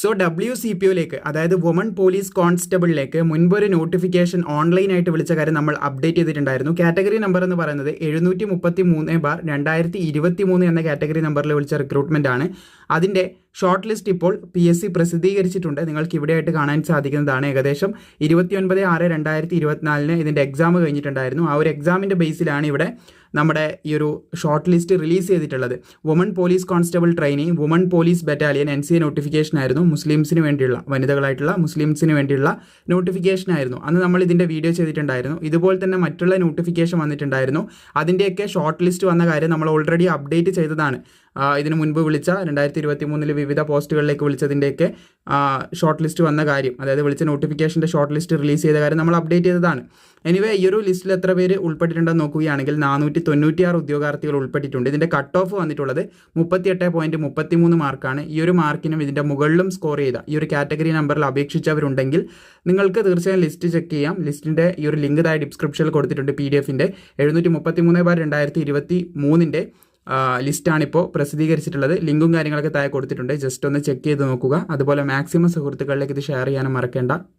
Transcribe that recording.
So W C P ഒയിലേക്ക് അതായത് woman police കോൺസ്റ്റബിളിലേക്ക് മുൻപൊരു നോട്ടിഫിക്കേഷൻ ഓൺലൈനായിട്ട് വിളിച്ച കാര്യം നമ്മൾ അപ്ഡേറ്റ് ചെയ്തിട്ടുണ്ടായിരുന്നു. കാറ്റഗറി നമ്പർ എന്ന് പറയുന്നത് എഴുന്നൂറ്റി മുപ്പത്തി മൂന്ന് ബാർ രണ്ടായിരത്തി ഇരുപത്തി മൂന്ന് എന്ന കാറ്റഗറി നമ്പറിൽ വിളിച്ച റിക്രൂട്ട്മെന്റ് ആണ്. അതിന്റെ ഷോർട്ട് ലിസ്റ്റ് ഇപ്പോൾ പി എസ് സി പ്രസിദ്ധീകരിച്ചിട്ടുണ്ട്. നിങ്ങൾക്ക് ഇവിടെയായിട്ട് കാണാൻ സാധിക്കുന്നതാണ് ഏകദേശം ഇരുപത്തിയൊൻപത് ആറ് രണ്ടായിരത്തി ഇരുപത്തിനാലിന് ഇതിന്റെ എക്സാം കഴിഞ്ഞിട്ടുണ്ടായിരുന്നു. ആ ഒരു എക്സാമിന്റെ ബേസിലാണ് ഇവിടെ നമ്മുടെ ഈ ഒരു ഷോർട്ട് ലിസ്റ്റ് റിലീസ് ചെയ്തിട്ടുള്ളത്. Woman police constable trainee woman police battalion N C A notification ആയിരുന്നു. മുസ്ലിംസിന് വേണ്ടിയുള്ള വനിതകളായിട്ടുള്ള മുസ്ലിംസിന് വേണ്ടിയുള്ള നോട്ടിഫിക്കേഷൻ ആയിരുന്നു. അന്ന് നമ്മൾ ഇതിന്റെ വീഡിയോ ചെയ്തിട്ടുണ്ടായിരുന്നു. ഇതുപോലെ തന്നെ മറ്റുള്ള നോട്ടിഫിക്കേഷൻ വന്നിട്ടുണ്ടായിരുന്നു. അതിന്റെയൊക്കെ ഷോർട്ട് ലിസ്റ്റ് വന്ന കാര്യം നമ്മൾ ഓൾറെഡി അപ്ഡേറ്റ് ചെയ്തതാണ്. ഇതിനു മുൻപ് വിളിച്ച രണ്ടായിരത്തി ഇരുപത്തി മൂന്നിൽ വിവിധ പോസ്റ്റുകളിലേക്ക് വിളിച്ചതിന്റെയൊക്കെ ഷോർട്ട് ലിസ്റ്റ് വന്ന കാര്യം. അതായത് വിളിച്ച നോട്ടിഫിക്കേഷന്റെ ഷോർട്ട് ലിസ്റ്റ് റിലീസ് ചെയ്ത കാര്യം നമ്മൾ അപ്ഡേറ്റ് ചെയ്തതാണ്. എനിവേ ഈ ഒരു ലിസ്റ്റിൽ എത്ര പേര് ഉൾപ്പെട്ടിട്ടുണ്ടെന്ന് നോക്കുകയാണെങ്കിൽ നാനൂറ്റി തൊണ്ണൂറ്റിയാറ് ഉദ്യോഗാർത്ഥികൾ ഉൾപ്പെട്ടിട്ടുണ്ട്. ഇതിന്റെ കട്ട് ഓഫ് വന്നിട്ടുള്ളത് മുപ്പത്തിയെട്ട് പോയിന്റ് മുപ്പത്തി മൂന്ന് മാർക്കാണ് ഈ ഒരു മാർക്കിനും ഇതിന്റെ മുകളിലും സ്കോർ ചെയ്ത ഈ ഒരു കാറ്റഗറി നമ്പറിൽ അപേക്ഷിച്ചവരുണ്ടെങ്കിൽ നിങ്ങൾക്ക് തീർച്ചയായും ലിസ്റ്റ് ചെക്ക് ചെയ്യാം. ലിസ്റ്റിന്റെ ഈ ഒരു ലിങ്ക് താഴെ ഡിസ്ക്രിപ്ഷനിൽ കൊടുത്തിട്ടുണ്ട് പി ഡി എഫിന്റെ എഴുന്നൂറ്റി മുപ്പത്തി മൂന്ന് ബാർ രണ്ടായിരത്തി ഇരുപത്തി മൂന്നിന്റെ ലിസ്റ്റാണിപ്പോൾ പ്രസിദ്ധീകരിച്ചിട്ടുള്ളത്. ലിങ്കും കാര്യങ്ങളൊക്കെ താഴെ കൊടുത്തിട്ടുണ്ട്. ജസ്റ്റ് ഒന്ന് ചെക്ക് ചെയ്ത് നോക്കുക. അതുപോലെ മാക്സിമം സുഹൃത്തുക്കളിലേക്ക് ഇത് ഷെയർ ചെയ്യാനും മറക്കേണ്ട.